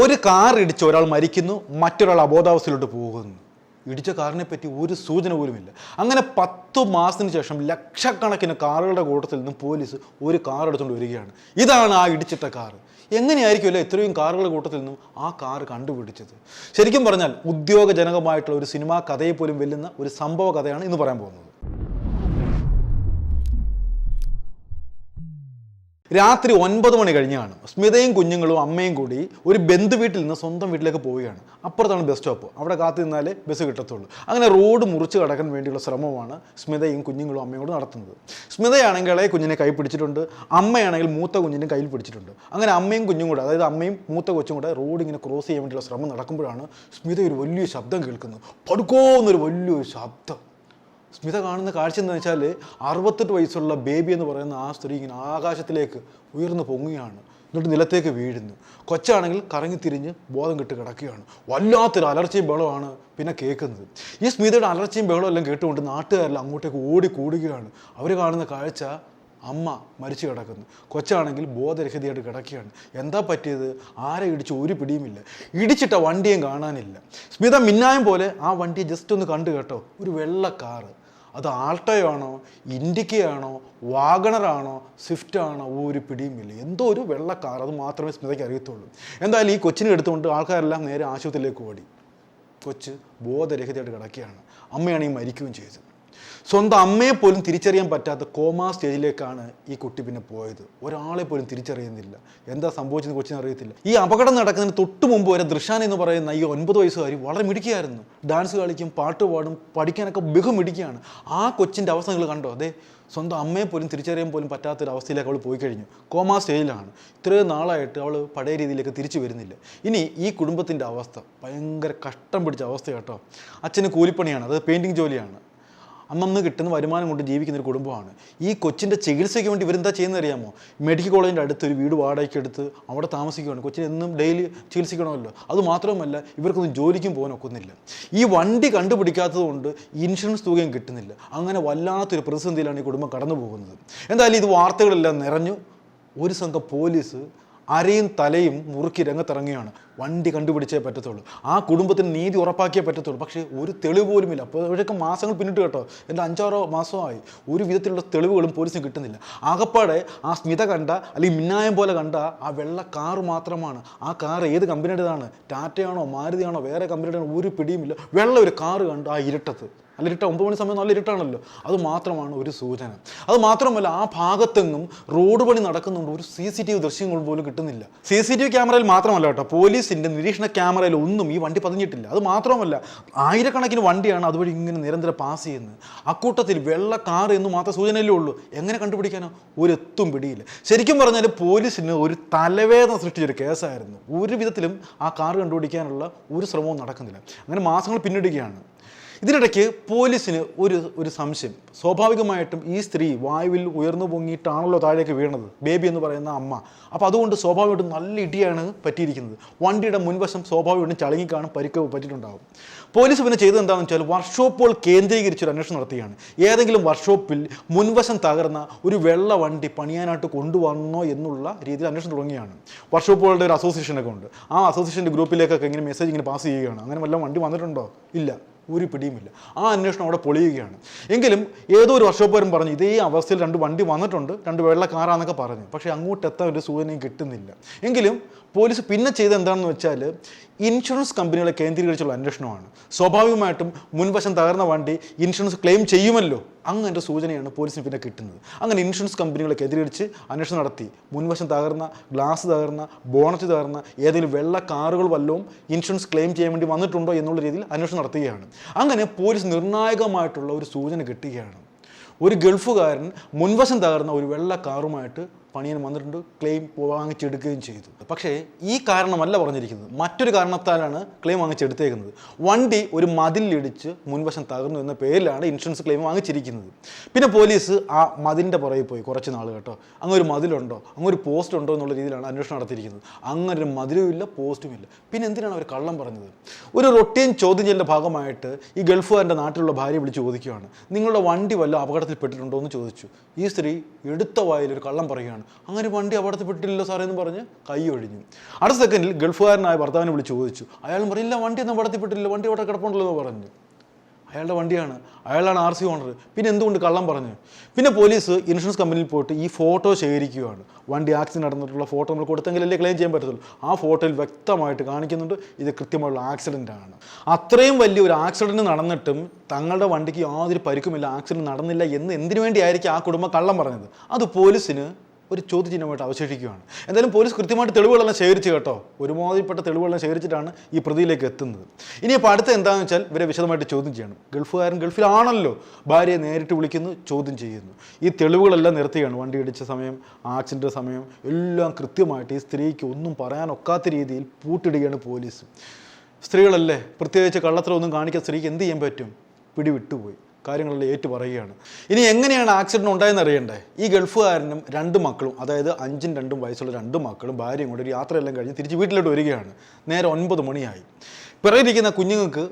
ഒരു കാർ ഇടിച്ച് ഒരാൾ മരിക്കുന്നു മറ്റൊരാൾ അബോധാവസ്ഥയിലോട്ട് പോകുന്നു. ഇടിച്ച കാറിനെ പറ്റി ഒരു സൂചന പോലുമില്ല അങ്ങനെ പത്തു മാസത്തിന് ശേഷം ലക്ഷക്കണക്കിന് കാറുകളുടെ കൂട്ടത്തിൽ നിന്ന് പോലീസ് ഒരു കാർ എടുത്തുകൊണ്ട് വരികയാണ്. ഇതാണ് ആ ഇടിച്ചിട്ട കാർ. എങ്ങനെയായിരിക്കുമല്ലോ ഇത്രയും കാറുകളുടെ കൂട്ടത്തിൽ നിന്നും ആ കാർ കണ്ടുപിടിച്ചത്? ശരിക്കും പറഞ്ഞാൽ ഉദ്യോഗജനകമായിട്ടുള്ള ഒരു സിനിമാ കഥയെ പോലും വെല്ലുന്ന ഒരു സംഭവ കഥയാണ് ഇന്ന് പറയാൻ പോകുന്നത്. രാത്രി ഒൻപത് മണി കഴിഞ്ഞാണ്. സ്മിതയും കുഞ്ഞുങ്ങളും അമ്മയും കൂടി ഒരു ബന്ധു വീട്ടിൽ നിന്ന് സ്വന്തം വീട്ടിലേക്ക് പോവുകയാണ്. അപ്പുറത്താണ് ബസ് സ്റ്റോപ്പ്. അവിടെ കാത്തു നിന്നാലേ ബസ് കിട്ടത്തുള്ളൂ. അങ്ങനെ റോഡ് മുറിച്ച് കടക്കാൻ വേണ്ടിയുള്ള ശ്രമമാണ് സ്മിതയും കുഞ്ഞുങ്ങളും അമ്മയും കൂടി നടത്തുന്നത്. സ്മിതയാണെങ്കിൽ കുഞ്ഞിനെ കൈ പിടിച്ചിട്ടുണ്ട്. അമ്മയാണെങ്കിൽ മൂത്ത കുഞ്ഞിനെ കയ്യിൽ പിടിച്ചിട്ടുണ്ട്. അങ്ങനെ അമ്മയും കുഞ്ഞും കൂടെ അതായത് അമ്മയും മൂത്ത കൊച്ചും കൂടെ റോഡ് ഇങ്ങനെ ക്രോസ് ചെയ്യാൻ വേണ്ടിയുള്ള ശ്രമം നടക്കുമ്പോഴാണ് സ്മിത ഒരു വലിയ ശബ്ദം കേൾക്കുന്നത്. പടുക്കോ എന്നൊരു വലിയൊരു ശബ്ദം. സ്മിത കാണുന്ന കാഴ്ച എന്ന് വെച്ചാൽ അറുപത്തെട്ട് വയസ്സുള്ള ബേബി എന്ന് പറയുന്ന ആ സ്ത്രീ ഇങ്ങനെ ആകാശത്തിലേക്ക് ഉയർന്നു പൊങ്ങുകയാണ്. എന്നിട്ട് നിലത്തേക്ക് വീഴുന്നു. കൊച്ചാണെങ്കിൽ കറങ്ങി തിരിഞ്ഞ് ബോധം കെട്ട് കിടക്കുകയാണ്. വല്ലാത്തൊരു അലർച്ചയും ബഹളമാണ് പിന്നെ കേൾക്കുന്നത്. ഈ സ്മിതയുടെ അലർച്ചയും ബഹളവും എല്ലാം കേട്ടുകൊണ്ട് നാട്ടുകാരെല്ലാം അങ്ങോട്ടേക്ക് ഓടി കൂടുകയാണ്. അവർ കാണുന്ന കാഴ്ച അമ്മ മരിച്ചു കിടക്കുന്നു. കൊച്ചാണെങ്കിൽ ബോധരഹിതയായിട്ട് കിടക്കുകയാണ്. എന്താ പറ്റിയത്? ആരെ ഇടിച്ച് ഒരു പിടിയുമില്ല. ഇടിച്ചിട്ട വണ്ടിയും കാണാനില്ല. സ്മിത മിന്നായം പോലെ ആ വണ്ടിയെ ജസ്റ്റ് ഒന്ന് കണ്ടു കേട്ടോ. ഒരു വെള്ള കാറ്. അത് ആൾട്ടയാണോ ഇൻഡിക്കയാണോ വാഗണറാണോ സ്വിഫ്റ്റ് ആണോ ഒരു പിടിയുമില്ല. എന്തോ ഒരു വെള്ള കാർ അത് മാത്രമേ സ്മിതയ്ക്ക് അറിയത്തുള്ളൂ. എന്തായാലും ഈ കൊച്ചിനെ എടുത്തുകൊണ്ട് ആൾക്കാരെല്ലാം നേരെ ആശുപത്രിയിലേക്ക് ഓടി. കൊച്ച് ബോധരഹിതയായിട്ട് കിടക്കുകയാണ്. അമ്മയാണെങ്കിൽ മരിക്കുകയും ചെയ്തു സ്വന്തം അമ്മയെ പോലും തിരിച്ചറിയാൻ പറ്റാത്ത കോമാ സ്റ്റേജിലേക്കാണ് ഈ കുട്ടി പിന്നെ പോയത്. ഒരാളെ പോലും തിരിച്ചറിയുന്നില്ല. എന്താ സംഭവിച്ചെന്ന് കൊച്ചിന് അറിയത്തില്ല. ഈ അപകടം നടക്കുന്നതിന് തൊട്ട് മുമ്പ് വരെ ദൃശാൻ എന്ന് പറയുന്ന ഈ ഒൻപത് വയസ്സുകാരി വളരെ മിടുക്കിയായിരുന്നു. ഡാൻസ് കളിക്കും പാട്ട് പാടും പഠിക്കാനൊക്കെ ബഹു മിടുക്കിയാണ്. ആ കൊച്ചിന്റെ അവസ്ഥ നിങ്ങൾ കണ്ടോ? അതെ സ്വന്തം അമ്മയെ പോലും തിരിച്ചറിയാൻ പോലും പറ്റാത്തൊരു അവസ്ഥയിലേക്ക് അവൾ പോയി കഴിഞ്ഞു. കോമാ സ്റ്റേജിലാണ്. ഇത്രയും നാളായിട്ട് അവൾ പഴയ രീതിയിലേക്ക് തിരിച്ചു വരുന്നില്ല. ഇനി ഈ കുടുംബത്തിന്റെ അവസ്ഥ ഭയങ്കര കഷ്ടം പിടിച്ച അവസ്ഥ കേട്ടോ അച്ഛന് കൂലിപ്പണിയാണ് അത് പെയിന്റിങ് ജോലിയാണ്. അന്നന്ന് കിട്ടുന്ന വരുമാനം കൊണ്ട് ജീവിക്കുന്ന ഒരു കുടുംബമാണ്. ഈ കൊച്ചിന്റെ ചികിത്സയ്ക്ക് വേണ്ടി ഇവരെന്താ ചെയ്യുന്നത് അറിയാമോ? മെഡിക്കൽ കോളേജിന്റെ അടുത്ത് ഒരു വീട് വാടകയ്ക്ക് എടുത്ത് അവിടെ താമസിക്കുകയാണ് കൊച്ചിന് എന്നും ഡെയിലി ചികിത്സിക്കണമല്ലോ. അത് മാത്രമല്ല ഇവർക്കൊന്നും ജോലിക്കും പോകാൻ ഒക്കുന്നില്ല ഈ വണ്ടി കണ്ടുപിടിക്കാത്തത് കൊണ്ട് ഇൻഷുറൻസ് തുകയും കിട്ടുന്നില്ല. അങ്ങനെ വല്ലാത്തൊരു പ്രതിസന്ധിയിലാണ് ഈ കുടുംബം കടന്നു പോകുന്നത്. എന്തായാലും ഇത് വാർത്തകളെല്ലാം നിറഞ്ഞു. ഒരു സംഘം പോലീസ് അരയും തലയും മുറുക്കി രംഗത്തിറങ്ങിയാണ് വണ്ടി കണ്ടുപിടിച്ചേ പറ്റത്തുള്ളൂ. ആ കുടുംബത്തിന് നീതി ഉറപ്പാക്കിയേ പറ്റത്തുള്ളൂ. പക്ഷേ ഒരു തെളിവ് പോലും ഇല്ല അപ്പോഴൊക്കെ മാസങ്ങൾ പിന്നിട്ട് കേട്ടോ. എന്റെ അഞ്ചാറോ മാസമായി ഒരു വിധത്തിലുള്ള തെളിവുകളും പോലീസിന് കിട്ടുന്നില്ല. ആകപ്പാടെ ആ സ്മിത കണ്ട അല്ലെങ്കിൽ മിന്നായം പോലെ കണ്ട ആ വെള്ള കാർ മാത്രമാണ്. ആ കാർ ഏത് കമ്പനിയുടേതാണ്? ടാറ്റയാണോ മാരുതിയാണോ വേറെ കമ്പനിയുടെ ഒരു പിടിയുമില്ല. വെള്ള ഒരു കാറ് കണ്ട് ആ ഇരുട്ടത്ത്. അല്ല ഇരുട്ട ഒമ്പത് മണി സമയം നല്ല ഇരുട്ടാണല്ലോ. അത് മാത്രമാണ് ഒരു സൂചന. അത് മാത്രമല്ല ആ ഭാഗത്തെങ്ങും റോഡ് പണി നടക്കുന്നുണ്ട്. ഒരു സി സി ടി വി ദൃശ്യങ്ങൾ പോലും കിട്ടുന്നില്ല. സി സി ടി വി ക്യാമറയിൽ മാത്രമല്ല കേട്ടോ. പോലീസിന്റെ നിരീക്ഷണ ക്യാമറയിൽ ഒന്നും ഈ വണ്ടി പതിഞ്ഞിട്ടില്ല. അത് മാത്രമല്ല ആയിരക്കണക്കിന് വണ്ടിയാണ് അതുവഴി ഇങ്ങനെ നിരന്തരം പാസ് ചെയ്യുന്നത്. അക്കൂട്ടത്തിൽ വെള്ള കാർ എന്ന് മാത്രം സൂചനയല്ലേ ഉള്ളൂ. എങ്ങനെ കണ്ടുപിടിക്കാനോ? ഒരു എത്തും പിടിയില്ല. ശരിക്കും പറഞ്ഞാൽ പോലീസിന് ഒരു തലവേദന സൃഷ്ടിച്ചൊരു കേസായിരുന്നു. ഒരു വിധത്തിലും ആ കാർ കണ്ടുപിടിക്കാനുള്ള ഒരു ശ്രമവും നടക്കുന്നില്ല. അങ്ങനെ മാസങ്ങൾ പിന്നിടുകയാണ്. ഇതിനിടയ്ക്ക് പോലീസിന് ഒരു ഒരു സംശയം. സ്വാഭാവികമായിട്ടും ഈ സ്ത്രീ വായുവിൽ ഉയർന്നു പൊങ്ങിയിട്ടാണല്ലോ താഴേക്ക് വീണത്. ബേബി എന്ന് പറയുന്ന അമ്മ. അപ്പോൾ അതുകൊണ്ട് സ്വാഭാവികമായിട്ടും നല്ല ഇടിയാണ് പറ്റിയിരിക്കുന്നത്. വണ്ടിയുടെ മുൻവശം സ്വാഭാവികമായിട്ടും ചളുങ്ങിക്കാണും പരിക്ക് പറ്റിയിട്ടുണ്ടാകും പോലീസ് പിന്നെ ചെയ്തത് എന്താണെന്ന് വെച്ചാൽ വർക്ക്ഷോപ്പുകൾ കേന്ദ്രീകരിച്ചൊരു അന്വേഷണം നടത്തുകയാണ്. ഏതെങ്കിലും വർക്ക്ഷോപ്പിൽ മുൻവശം തകർന്ന ഒരു വെള്ള വണ്ടി പണിയാനായിട്ട് കൊണ്ടുവന്നോ എന്നുള്ള രീതിയിൽ അന്വേഷണം തുടങ്ങിയാണ് വർക്ക്ഷോപ്പുകളുടെ ഒരു അസോസിയേഷനൊക്കെ ഉണ്ട്. ആ അസോസിയേഷന്റെ ഗ്രൂപ്പിലേക്കൊക്കെ ഇങ്ങനെ മെസ്സേജ് ഇങ്ങനെ പാസ് ചെയ്യുകയാണ്. അങ്ങനെ വല്ല വണ്ടി വന്നിട്ടുണ്ടോ? ഇല്ല. ഒരു പിടിയുമില്ല. ആ അന്വേഷണം അവിടെ പൊളിയുകയാണ്. എങ്കിലും ഏതോ ഒരു വർഷപ്പോരും പറഞ്ഞു ഇതേ അവസ്ഥയിൽ രണ്ട് വണ്ടി വന്നിട്ടുണ്ട് രണ്ട് വെള്ള കാറാന്നൊക്കെ പറഞ്ഞു. പക്ഷേ അങ്ങോട്ട് എത്താൻ ഒരു സൂചനയും കിട്ടുന്നില്ല. എങ്കിലും പോലീസ് പിന്നെ ചെയ്തത് എന്താണെന്ന് വെച്ചാൽ ഇൻഷുറൻസ് കമ്പനികളെ കേന്ദ്രീകരിച്ചുള്ള അന്വേഷണമാണ്. സ്വാഭാവികമായിട്ടും മുൻവശം തകർന്ന വണ്ടി ഇൻഷുറൻസ് ക്ലെയിം ചെയ്യുമല്ലോ? അങ്ങനെ സൂചനയാണ് പോലീസിന് പിന്നെ കിട്ടുന്നത്. അങ്ങനെ ഇൻഷുറൻസ് കമ്പനികളെ കേന്ദ്രീകരിച്ച് അന്വേഷണം നടത്തി. മുൻവശം തകർന്ന ഗ്ലാസ് തകർന്ന ബോണറ്റ് തകർന്ന ഏതെങ്കിലും വെള്ള കാറുകൾ വല്ലതും ഇൻഷുറൻസ് ക്ലെയിം ചെയ്യാൻ വേണ്ടി വന്നിട്ടുണ്ടോ എന്നുള്ള രീതിയിൽ അന്വേഷണം നടത്തുകയാണ്. അങ്ങനെ പോലീസ് നിർണായകമായിട്ടുള്ള ഒരു സൂചന കിട്ടുകയാണ്. ഒരു ഗൾഫുകാരൻ മുൻവശം തകർന്ന ഒരു വെള്ള കാറുമായിട്ട് പണിയാൻ വന്നിട്ടുണ്ട് ക്ലെയിം വാങ്ങിച്ചെടുക്കുകയും ചെയ്തു. പക്ഷേ ഈ കാരണമല്ല പറഞ്ഞിരിക്കുന്നത്. മറ്റൊരു കാരണത്താലാണ് ക്ലെയിം വാങ്ങിച്ചെടുത്തേക്കുന്നത്. വണ്ടി ഒരു മതിലിടിച്ച് മുൻവശം തകർന്നു എന്ന പേരിലാണ് ഇൻഷുറൻസ് ക്ലെയിം വാങ്ങിച്ചിരിക്കുന്നത്. പിന്നെ പോലീസ് ആ മതിലിന്റെ പുറകെ പോയി കുറച്ച് നാൾ കേട്ടോ. അങ്ങ് ഒരു മതിലുണ്ടോ? അങ്ങ് ഒരു പോസ്റ്റ് ഉണ്ടോ എന്നുള്ള രീതിയിലാണ് അന്വേഷണം നടത്തിയിരിക്കുന്നത്. അങ്ങനെ ഒരു മതിലും ഇല്ല പോസ്റ്റും ഇല്ല. പിന്നെ എന്തിനാണ് അവർ കള്ളം പറഞ്ഞത്? ഒരു റൊട്ടീൻ ചോദ്യം ചെയ്യലിന്റെ ഭാഗമായിട്ട് ഈ ഗൾഫുകാരന്റെ നാട്ടിലുള്ള ഭാര്യ വിളിച്ച് ചോദിക്കുകയാണ്. നിങ്ങളുടെ വണ്ടി വല്ല അപകടത്തിൽപ്പെട്ടിട്ടുണ്ടോ എന്ന് ചോദിച്ചു. ഈ സ്ത്രീ എടുത്ത വായിൽ ഒരു കള്ളം പറയുകയാണ്. അങ്ങനെ വണ്ടി അപകടത്തിൽപ്പെട്ടില്ലല്ലോ സാറേ എന്ന് പറഞ്ഞ് കൈ ഒഴിഞ്ഞു. അടുത്ത സെക്കൻഡിൽ ഗൾഫുകാരനായ ഭർത്താവിനെ വിളിച്ച് ചോദിച്ചു. അയാൾ പറയില്ല വണ്ടി ഒന്നും അപകടത്തിൽപ്പെട്ടില്ല വണ്ടി അവിടെ കിടപ്പുണ്ടല്ലോ എന്ന് പറഞ്ഞു. അയാളുടെ വണ്ടിയാണ്. അയാളാണ് ആർ സി ഓണർ. പിന്നെ എന്തുകൊണ്ട് കള്ളം പറഞ്ഞു? പിന്നെ പോലീസ് ഇൻഷുറൻസ് കമ്പനിയിൽ പോയിട്ട് ഈ ഫോട്ടോ ശേഖരിക്കുകയാണ്. വണ്ടി ആക്സിഡന്റ് നടന്നിട്ടുള്ള ഫോട്ടോ നമ്മൾ കൊടുത്തെങ്കിലല്ലേ ക്ലെയിം ചെയ്യാൻ പറ്റത്തുള്ളൂ. ആ ഫോട്ടോയിൽ വ്യക്തമായിട്ട് കാണിക്കുന്നുണ്ട് ഇത് കൃത്യമായുള്ള ആക്സിഡന്റ് ആണ്. അത്രയും വലിയ ഒരു ആക്സിഡന്റ് നടന്നിട്ടും തങ്ങളുടെ വണ്ടിക്ക് യാതൊരു പരിക്കുമില്ല ആക്സിഡന്റ് നടന്നില്ല എന്ന് എന്തിനു വേണ്ടിയായിരിക്കും ആ കുടുംബം കള്ളം പറഞ്ഞത്? അത് പോലീസിന് ഒരു ചോദ്യചിഹ്നമായിട്ട് അവശേഷിക്കുകയാണ്. എന്തായാലും പോലീസ് കൃത്യമായിട്ട് തെളിവുകളെല്ലാം ശേഖരിച്ചു കേട്ടോ. ഒരുമാതിരിപ്പെട്ട തെളിവുകളെല്ലാം ശേഖരിച്ചിട്ടാണ് ഈ പ്രതിയിലേക്ക് എത്തുന്നത്. ഇനിയിപ്പോൾ അടുത്ത എന്താണെന്ന് വെച്ചാൽ ഇവരെ വിശദമായിട്ട് ചോദ്യം ചെയ്യണം. ഗൾഫുകാരൻ ഗൾഫിലാണല്ലോ ഭാര്യയെ നേരിട്ട് വിളിക്കുന്നു ചോദ്യം ചെയ്യുന്നു. ഈ തെളിവുകളെല്ലാം നിർത്തുകയാണ് വണ്ടി ഇടിച്ച സമയം ആക്സിഡന്റ് സമയം എല്ലാം കൃത്യമായിട്ട് ഈ സ്ത്രീക്ക് ഒന്നും പറയാനൊക്കാത്ത രീതിയിൽ പൂട്ടിടുകയാണ് പോലീസ്. സ്ത്രീകളല്ലേ? പ്രത്യേകിച്ച് കള്ളത്തരമൊന്നും കാണിക്കാൻ സ്ത്രീക്ക് എന്ത് ചെയ്യാൻ പറ്റും? പിടി വിട്ടുപോയി കാര്യങ്ങളെല്ലാം ഏറ്റു പറയുകയാണ് ഇനി എങ്ങനെയാണ് ആക്സിഡന്റ് ഉണ്ടായെന്ന് അറിയണ്ടേ ഈ ഗൾഫുകാരനും രണ്ട് മക്കളും അതായത് അഞ്ചും രണ്ടും വയസ്സുള്ള രണ്ട് മക്കളും ഭാര്യയും കൂടി ഒരു യാത്രയെല്ലാം കഴിഞ്ഞ് തിരിച്ച് വീട്ടിലോട്ട് വരികയാണ്. നേരെ ഒൻപത് മണിയായി. പിറയിരിക്കുന്ന കുഞ്ഞുങ്ങൾക്ക്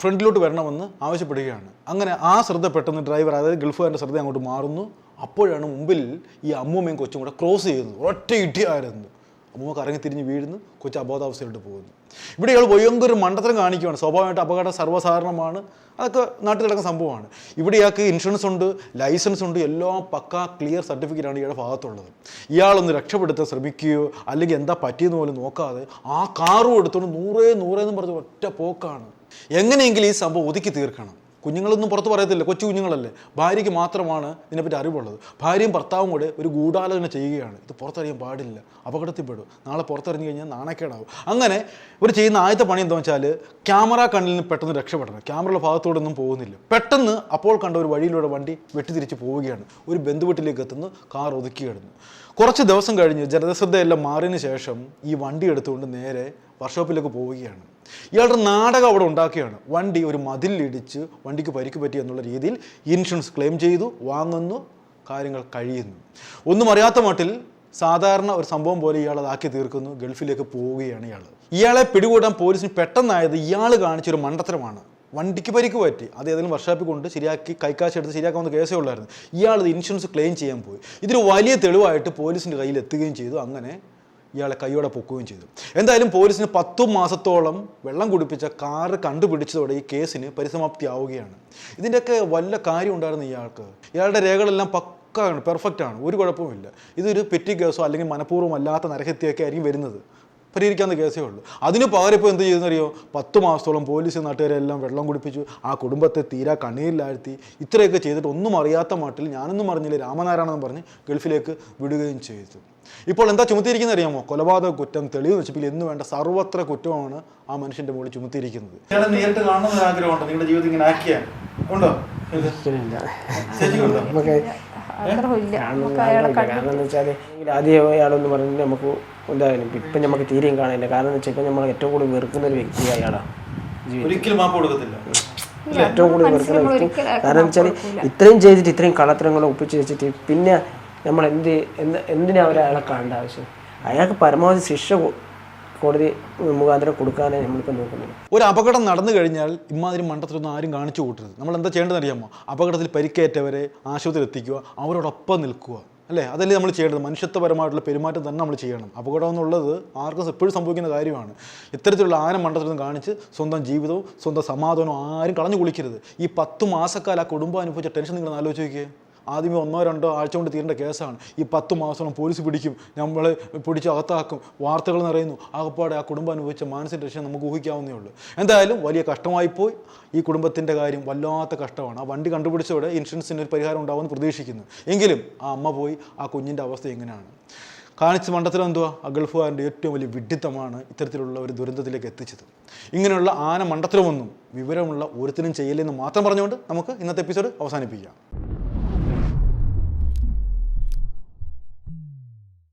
ഫ്രണ്ടിലോട്ട് വരണമെന്ന് ആവശ്യപ്പെടുകയാണ്. അങ്ങനെ ആ ശ്രദ്ധ പെട്ടെന്ന് ഡ്രൈവർ അതായത് ഗൾഫുകാരന്റെ ശ്രദ്ധ അങ്ങോട്ട് മാറുന്നു. അപ്പോഴാണ് മുമ്പിൽ ഈ അമ്മൂമ്മയും കൊച്ചും കൂടെ ക്രോസ് ചെയ്യുന്നത്. ഒറ്റ ഇടിയായിരുന്നു അമ്മൂമ്മ കറങ്ങി തിരിഞ്ഞ് വീഴുന്നു കൊച്ചു അബോധാവസ്ഥയിലോട്ട് പോകുന്നു. ഇവിടെ ഇയാൾ ഭയങ്കര മണ്ടത്തരം കാണിക്കുകയാണ് സ്വാഭാവികമായിട്ട് അപകടം സർവസാധാരണമാണ്. അതൊക്കെ നാട്ടിൽ നടക്കുന്ന സംഭവമാണ്. ഇവിടെ ഇയാൾക്ക് ഇൻഷുറൻസ് ഉണ്ട് ലൈസൻസ് ഉണ്ട് എല്ലാം പക്ക ക്ലിയർ സർട്ടിഫിക്കറ്റാണ് ഇയാളുടെ ഭാഗത്തുള്ളത്. ഇയാളൊന്ന് രക്ഷപ്പെടുത്താൻ ശ്രമിക്കുകയോ അല്ലെങ്കിൽ എന്താ പറ്റിയെന്ന് പോലും നോക്കാതെ ആ കാറും എടുത്തുകൊണ്ട് നൂറേ നൂറേന്നും പറഞ്ഞ് ഒറ്റ പോക്കാണ്. എങ്ങനെയെങ്കിലും ഈ സംഭവം ഒതുക്കി തീർക്കണം. കുഞ്ഞുങ്ങളൊന്നും പുറത്ത് പറയത്തില്ല. കൊച്ചു കുഞ്ഞുങ്ങളല്ലേ. ഭാര്യയ്ക്ക് മാത്രമാണ് ഇതിനെപ്പറ്റി അറിവുള്ളത്. ഭാര്യയും ഭർത്താവും കൂടെ ഒരു ഗൂഢാലോചന ചെയ്യുകയാണ്. ഇത് പുറത്തറിയാൻ പാടില്ല. അപകടത്തിൽപ്പെടും നാളെ പുറത്തിറങ്ങി കഴിഞ്ഞാൽ നാണക്കേടാവും. അങ്ങനെ ഇവർ ചെയ്യുന്ന ആദ്യത്തെ പണി എന്താ വെച്ചാൽ ക്യാമറ കണ്ണിൽ നിന്ന് പെട്ടെന്ന് രക്ഷപ്പെടണം. ക്യാമറയുടെ ഭാഗത്തോടൊന്നും പോകുന്നില്ല. പെട്ടെന്ന് അപ്പോൾ കണ്ട ഒരു വഴിയിലൂടെ വണ്ടി വെട്ടിത്തിരിച്ച് പോവുകയാണ്. ഒരു ബന്ധുവീട്ടിലേക്ക് എത്തുന്നു. കാർ ഒതുക്കി കിടന്നു. കുറച്ച് ദിവസം കഴിഞ്ഞ് ജനശ്രദ്ധയെല്ലാം മാറിയതിന് ശേഷം ഈ വണ്ടി എടുത്തുകൊണ്ട് നേരെ വർക്ക്ഷോപ്പിലേക്ക് പോവുകയാണ്. ഇയാളുടെ നാടകം അവിടെ ഉണ്ടാക്കുകയാണ്. വണ്ടി ഒരു മതിലിടിച്ച് വണ്ടിക്ക് പരിക്ക് പറ്റി എന്നുള്ള രീതിയിൽ ഇൻഷുറൻസ് ക്ലെയിം ചെയ്തു വാങ്ങുന്നു കാര്യങ്ങൾ കഴിയുന്നു. ഒന്നും അറിയാത്ത മട്ടിൽ സാധാരണ ഒരു സംഭവം പോലെ ഇയാൾ അതാക്കി തീർക്കുന്നു ഗൾഫിലേക്ക് പോവുകയാണ് ഇയാൾ. ഇയാളെ പിടികൂടാൻ പോലീസിന് പെട്ടെന്നായത് ഇയാൾ കാണിച്ചൊരു മണ്ടത്തരമാണ്. വണ്ടിക്ക് പരിക്ക് പറ്റി. അത് ഏതെങ്കിലും വർഷാപ്പിൽ കൊണ്ട് ശരിയാക്കി കൈക്കാശ് എടുത്ത് ശരിയാക്കാവുന്ന കേസേ ഉള്ളായിരുന്നു. ഇയാൾ ഇൻഷുറൻസ് ക്ലെയിം ചെയ്യാൻ പോയി. ഇതൊരു വലിയ തെളിവായിട്ട് പോലീസിന്റെ കയ്യിൽ എത്തുകയും ചെയ്തു. അങ്ങനെ ഇയാളെ കൈയോടെ പൊക്കുകയും ചെയ്തു. എന്തായാലും പോലീസിന് പത്തു മാസത്തോളം വെള്ളം കുടിപ്പിച്ച കാറ് കണ്ടുപിടിച്ചതോടെ ഈ കേസിന് പരിസമാപ്തി ആവുകയാണ് ഇതിന്റെയൊക്കെ വല്ല കാര്യം ഉണ്ടായിരുന്നു ഇയാൾക്ക്? ഇയാളുടെ രേഖകളെല്ലാം പക്കാണ് പെർഫെക്റ്റ് ആണ് ഒരു കുഴപ്പമില്ല ഇതൊരു പെറ്റി കേസോ അല്ലെങ്കിൽ മനഃപൂർവം അല്ലാത്ത നരഹത്യയൊക്കെ ആയിരിക്കും വരുന്നത്. പരിഹരിക്കാവുന്ന കേസേ ഉള്ളൂ. അതിന് പകരം ഇപ്പോൾ എന്ത് ചെയ്തെന്നറിയോ പത്ത് മാസത്തോളം പോലീസ് നാട്ടുകാരെല്ലാം വെള്ളം കുടിപ്പിച്ചു. ആ കുടുംബത്തെ തീരാ കണ്ണീരിലാഴ്ത്തി. ഇത്രയൊക്കെ ചെയ്തിട്ട് ഒന്നും അറിയാത്ത മട്ടിൽ ഞാനൊന്നും അറിഞ്ഞില്ല രാമനാരായണെന്ന് പറഞ്ഞ് ഗൾഫിലേക്ക് വിടുകയും ചെയ്തു. ഇപ്പോൾ എന്താ ചുമത്തിയിരിക്കുന്നത് അറിയാമോ? കൊലപാതക കുറ്റം തെളിവ് നശിപ്പിക്കൽ എന്ന് വേണ്ട സർവത്ര കുറ്റമാണ് ആ മനുഷ്യന്റെ മുകളിൽ ചുമത്തിയിരിക്കുന്നത്. നേരിട്ട് കാണണമെന്ന് ആഗ്രഹമുണ്ടോ നിങ്ങളുടെ ജീവിതം ഇങ്ങനെ ആക്കിയാൽ? ഉണ്ടോ? ആഗ്രഹമില്ല നമുക്ക് അയാളെ കാരണം എന്ന് വെച്ചാൽ ആദ്യം അയാളെന്ന് പറഞ്ഞിട്ട് നമുക്ക് എന്തായാലും ഇപ്പം നമുക്ക് തീരെയും കാണില്ല കാരണം എന്ന് വെച്ചാൽ ഇപ്പം നമ്മൾ ഏറ്റവും കൂടുതൽ വെറുക്കുന്ന ഒരു വ്യക്തി അയാളാണ് ഒരിക്കലും മാപ്പ് കൊടുക്കത്തില്ല. ഏറ്റവും കൂടുതൽ വെറുക്കുന്ന വ്യക്തി. കാരണം വെച്ചാൽ ഇത്രയും ചെയ്തിട്ട് ഇത്രയും കള്ളത്തരങ്ങൾ ഒപ്പിച്ച് വെച്ചിട്ട് പിന്നെ നമ്മൾ എന്ത് എന്ത് എന്തിനാ ഒരാളെ അയാളെ കാണേണ്ട ആവശ്യം? അയാൾക്ക് പരമാവധി ശിക്ഷ കോടതി മുഖാന്തരം കൊടുക്കാനായി നമ്മളിപ്പോൾ നോക്കുന്നത് ഒരു അപകടം നടന്നു കഴിഞ്ഞാൽ ഇമാതിരി മണ്ടത്തിലൊന്നും ആരും കാണിച്ചു കൂട്ടരുത്. നമ്മൾ എന്താ ചെയ്യേണ്ടതെന്ന് അറിയാമോ അപകടത്തിൽ പരിക്കേറ്റവരെ ആശുപത്രിയിൽ എത്തിക്കുക അവരോടൊപ്പം നിൽക്കുക. അല്ലേ? അതല്ലേ നമ്മൾ ചെയ്യേണ്ടത്? മനുഷ്യത്വപരമായിട്ടുള്ള പെരുമാറ്റം തന്നെ നമ്മൾ ചെയ്യണം. അപകടം എന്നുള്ളത് ആർക്കും എപ്പോഴും സംഭവിക്കുന്ന കാര്യമാണ്. ഇത്തരത്തിലുള്ള ആന മണ്ടത്തിലൊന്നും കാണിച്ച് സ്വന്തം ജീവിതവും സ്വന്തം സമാധാനവും ആരും കളഞ്ഞു കുളിക്കരുത്. ഈ പത്ത് മാസക്കാലം ആ കുടുംബം അനുഭവിച്ച ടെൻഷൻ നിങ്ങൾ ആലോചിച്ച് നോക്കിയേ. ആദ്യമേ ഒന്നോ രണ്ടോ ആഴ്ച കൊണ്ട് തീരേണ്ട കേസാണ്. ഈ പത്ത് മാസം പോലീസ് പിടിക്കും. നമ്മളെ പിടിച്ച് അകത്താക്കും. വാർത്തകൾ നിറയുന്നു. ആകപ്പാടെ ആ കുടുംബം അനുഭവിച്ച മാനസിക രക്ഷ നമുക്ക് ഊഹിക്കാവുന്നേ ഉള്ളൂ. എന്തായാലും വലിയ കഷ്ടമായിപ്പോയി ഈ കുടുംബത്തിന്റെ കാര്യം വല്ലാത്ത കഷ്ടമാണ്. ആ വണ്ടി കണ്ടുപിടിച്ചതോടെ ഇൻഷുറൻസിന് ഒരു പരിഹാരം ഉണ്ടാവുമെന്ന് പ്രതീക്ഷിക്കുന്നു. എങ്കിലും ആ അമ്മ പോയി ആ കുഞ്ഞിന്റെ അവസ്ഥ എങ്ങനെയാണ്? കാണിച്ച മണ്ടത്തിലും എന്തുവാ? ആ ഗൾഫുകാരന്റെ ഏറ്റവും വലിയ വിഡിത്തമാണ് ഇത്തരത്തിലുള്ള ഒരു ദുരന്തത്തിലേക്ക് എത്തിച്ചത്. ഇങ്ങനെയുള്ള ആന മണ്ടത്തിലുമൊന്നും വിവരമുള്ള ഒരുത്തിനും ചെയ്യില്ലെന്ന് മാത്രം പറഞ്ഞുകൊണ്ട് നമുക്ക് ഇന്നത്തെ എപ്പിസോഡ് അവസാനിപ്പിക്കാം.